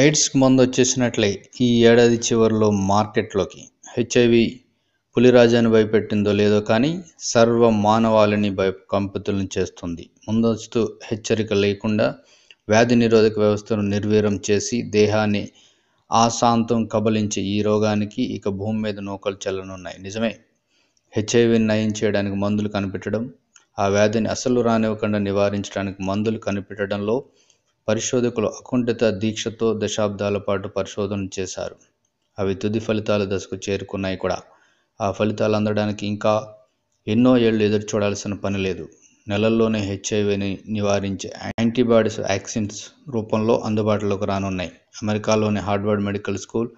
ఎయిడ్స్కి మందు వచ్చేసినట్లే ఈ ఏడాది చివరిలో మార్కెట్లోకి. హెచ్ఐవి పులిరాజాను భయపెట్టిందో లేదో కానీ సర్వ మానవాళిని భయ కంపితులను చేస్తుంది. ముందస్తు హెచ్చరిక లేకుండా వ్యాధి నిరోధక వ్యవస్థను నిర్వీర్యం చేసి దేహాన్ని ఆశాంతం కబలించే ఈ రోగానికి ఇక భూమి మీద నూకలు చల్లనున్నాయి. నిజమే. హెచ్ఐవిని నయం చేయడానికి మందులు కనిపెట్టడం ఆ వ్యాధిని అసలు రానివ్వకుండా నివారించడానికి మందులు కనిపెట్టడంలో పరిశోధకులు అకుంఠిత దీక్షతో దశాబ్దాల పాటు పరిశోధన చేశారు. అవి తుది ఫలితాల దశకు చేరుకున్నాయి కూడా. ఆ ఫలితాలు అందడానికి ఇంకా ఎన్నో ఏళ్ళు ఎదురు చూడాల్సిన పని లేదు. నెలల్లోనే హెచ్ఐవిని నివారించే యాంటీబాడీస్ వ్యాక్సిన్స్ రూపంలో అందుబాటులోకి రానున్నాయి. అమెరికాలోని Harvard medical school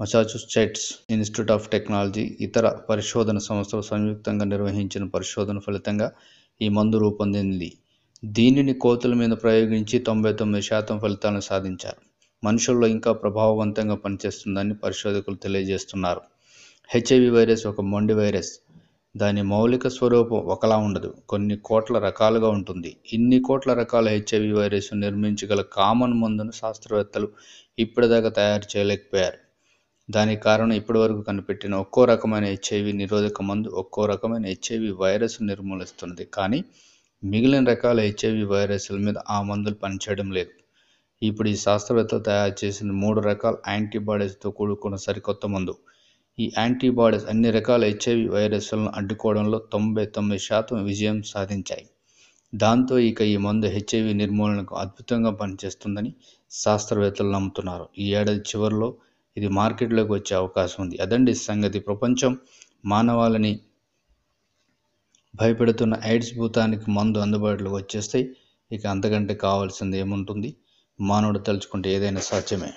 Massachusetts institute of technology ఇతర పరిశోధన సంస్థలు సంయుక్తంగా నిర్వహించిన పరిశోధన ఫలితంగా ఈ మందు రూపొందింది. దీనిని కోతుల మీద ప్రయోగించి తొంభై తొమ్మిది శాతం ఫలితాలను సాధించారు. మనుషుల్లో ఇంకా ప్రభావవంతంగా పనిచేస్తుందని పరిశోధకులు తెలియజేస్తున్నారు. హెచ్ఐవి వైరస్ ఒక మొండి వైరస్. దాని మౌలిక స్వరూపం ఒకలా ఉండదు. కొన్ని కోట్ల రకాలుగా ఉంటుంది. ఇన్ని కోట్ల రకాల హెచ్ఐవి వైరస్ నిర్మించగల కామన్ మందును శాస్త్రవేత్తలు ఇప్పటిదాకా తయారు చేయలేకపోయారు. దానికి కారణం ఇప్పటివరకు కనిపెట్టిన ఒక్కో రకమైన హెచ్ఐవి నిరోధక మందు ఒక్కో రకమైన హెచ్ఐవి వైరస్ నిర్మూలిస్తున్నది. కానీ మిగిలిన రకాల హెచ్ఐవి వైరస్ల మీద ఆ మందులు పనిచేయడం లేదు. ఇప్పుడు ఈ శాస్త్రవేత్తలు తయారు చేసిన మూడు రకాల యాంటీబాడీస్తో కూడుకున్న సరికొత్త మందు. ఈ యాంటీబాడీస్ అన్ని రకాల హెచ్ఐవి వైరస్లను అడ్డుకోవడంలో తొంభై తొమ్మిది శాతం విజయం సాధించాయి. దాంతో ఇక ఈ మందు హెచ్ఐవి నిర్మూలనకు అద్భుతంగా పనిచేస్తుందని శాస్త్రవేత్తలు నమ్ముతున్నారు. ఈ ఏడాది చివరిలో ఇది మార్కెట్లోకి వచ్చే అవకాశం ఉంది. అదండి సంగతి. ప్రపంచం మానవాళిని భయపెడుతున్న ఎయిడ్స్ భూతానికి మందు అందుబాటులోకి వచ్చేస్తాయి ఇక అంతకంటే కావాల్సింది ఏముంటుంది? మానవుడు తలుచుకుంటే ఏదైనా సాధ్యమే.